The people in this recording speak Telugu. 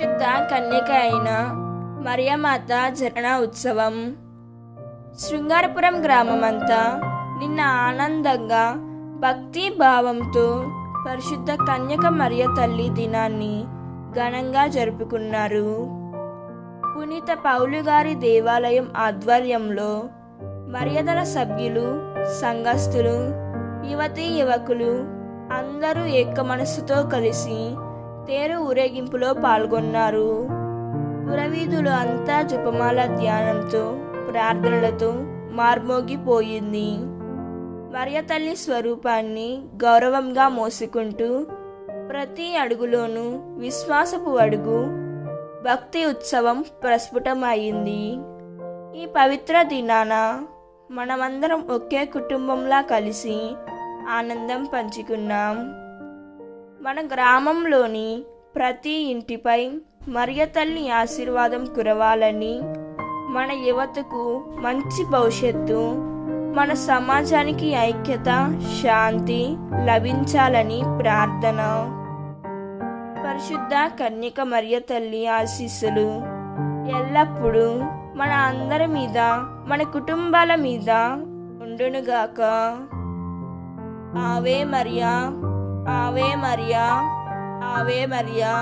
పరిశుద్ధ కన్యక అయిన మరియమాత జరణ ఉత్సవం. శృంగారపురం గ్రామమంతా నిన్న ఆనందంగా భక్తి భావంతో పరిశుద్ధ కన్యక మరియ తల్లి దినాన్ని ఘనంగా జరుపుకున్నారు. పునీత పౌలు గారి దేవాలయం ఆధ్వర్యంలో మర్యాదల సభ్యులు సంఘస్థులు యువతీ యువకులు అందరూ ఏక మనసుతో కలిసి తేరు ఊరేగింపులో పాల్గొన్నారు. పురవీధులు అంతా జపమాల ధ్యానంతో ప్రార్థనలతో మార్మోగిపోయింది. మర్యతల్లి స్వరూపాన్ని గౌరవంగా మోసుకుంటూ ప్రతి అడుగులోనూ విశ్వాసపు అడుగు భక్తి ఉత్సవం ప్రస్ఫుటమైంది. ఈ పవిత్ర దినాన మనమందరం ఒకే కుటుంబంలా కలిసి ఆనందం పంచుకున్నాం. మన గ్రామంలోని ప్రతి ఇంటిపై మరియ తల్లి ఆశీర్వాదం కురవాలని మన యువతకు మంచి భవిష్యత్తు మన సమాజానికి ఐక్యత శాంతి లభించాలని ప్రార్థన. పరిశుద్ధ కన్యక మరియ తల్లి ఆశీస్సులు ఎల్లప్పుడూ మన అందరి మీద మన కుటుంబాల మీద ఉండునుగాక. ఆవే మరియా. ఆవే మరియా ఆవే మరియా